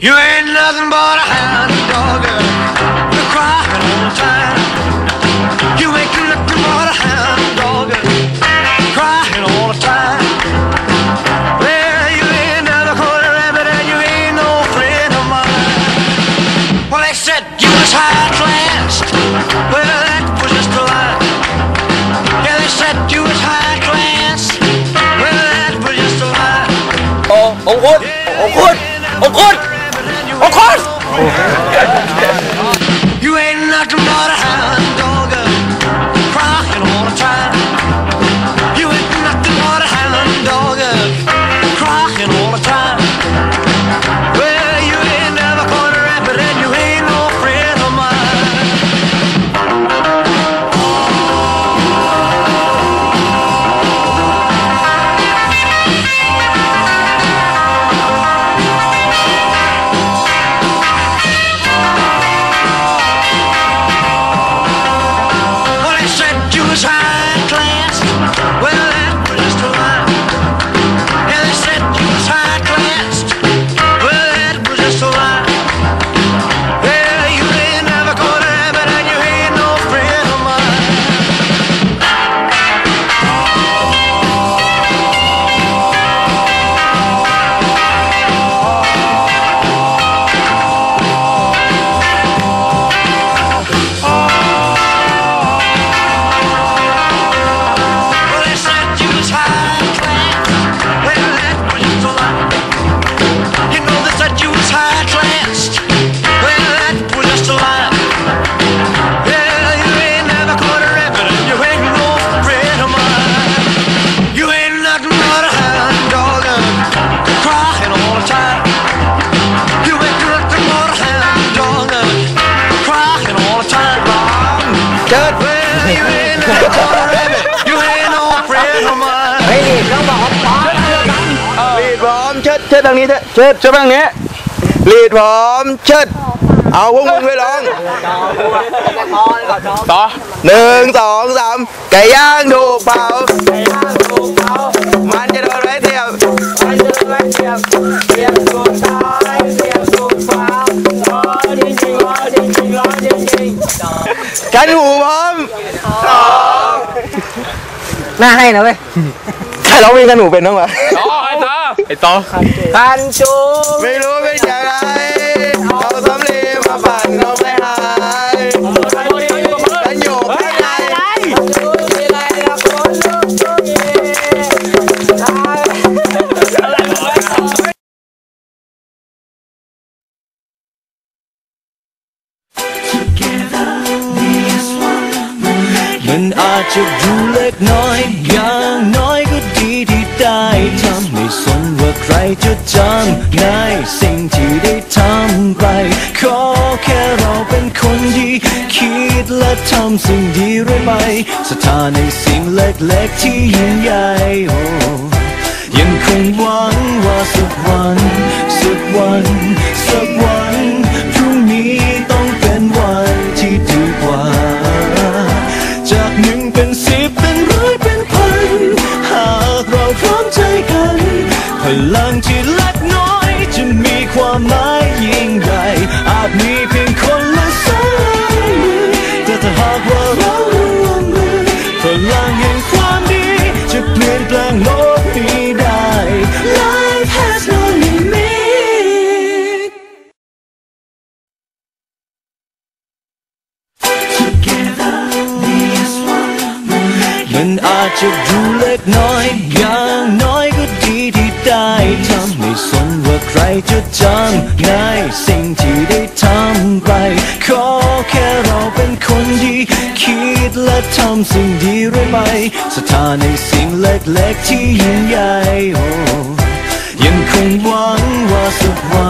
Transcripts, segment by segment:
You ain't nothing but a hound dog, ชิดเชิดทางนี้เถอะเชิดเชิดทางนี้ลีดพร้อมเชิดเอาพวกมึงไปร้องต่อหนึ่งสองสามไก่ย่างถูกเผามันจะโดนไว้เทียบกันหูพร้อมหน้าให้นะเว้ยใครร้องเพลงกันหูเป็นบ้างวะต่อ ไอ้ต่อไอ้ต่อคันชูไม่รู้เป็นยังไง ใครจะจำในสิ่งที่ได้ทำไป ขอแค่เราเป็นคนดีคิดและทำสิ่งดีเรื่อยไปศรัทธาในสิ่งเล็กๆที่ยิ่งใหญ่โอ้ยังคงหวังว่าสักวัน สักวัน สักวันพรุ่งนี้ รจะจำในสิ่งที่ได้ทำไป ขอแค่เราเป็นคนดีคิดและทำสิ่งดีเรื่อยไปศรัทธาในสิ่งเล็กๆที่ยิ่งใหญ่โอ้ยังคงหวังว่าสักวัน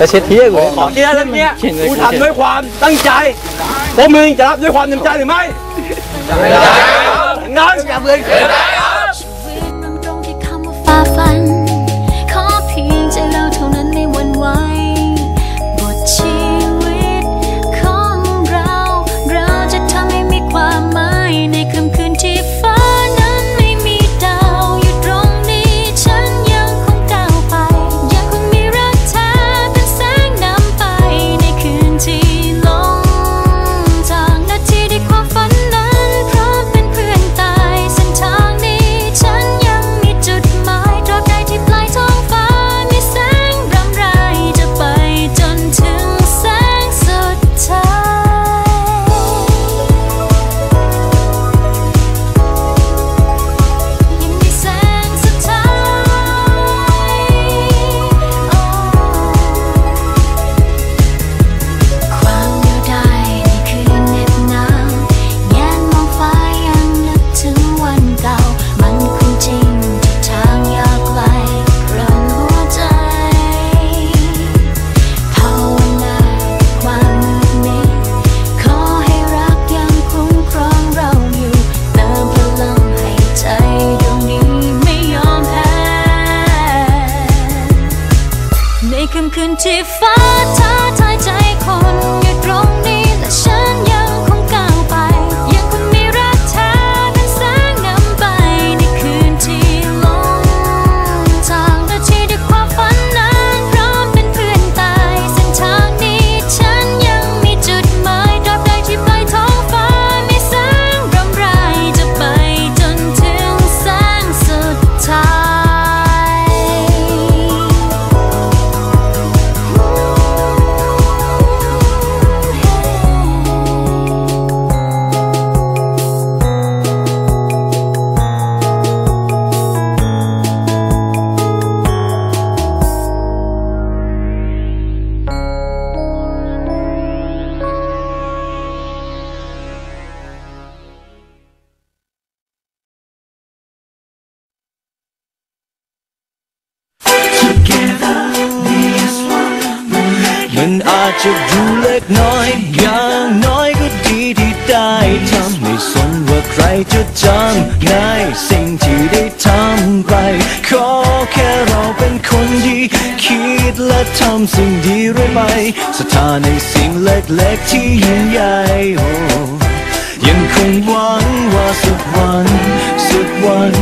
แล้เช็ดเที่ยกูขอเที่ยเรื่งเนี้ยกูทำด้วยความตั้งใจพวกมึงจะรับด้วยความเต็งใจหรือไม่ไม่รับงั้นอย่าเบื่อ จะดูเล็กน้อย อย่างน้อยก็ดีที่ได้ทำไม่สนว่าใครจะจำในสิ่งที่ได้ทำไป ขอแค่เราเป็นคนดีคิดและทำสิ่งดีเรื่อยไปสถานในสิ่งเล็กๆที่ยิ่งใหญ่โอ้ยังคงหวังว่าสุดวันสุดวัน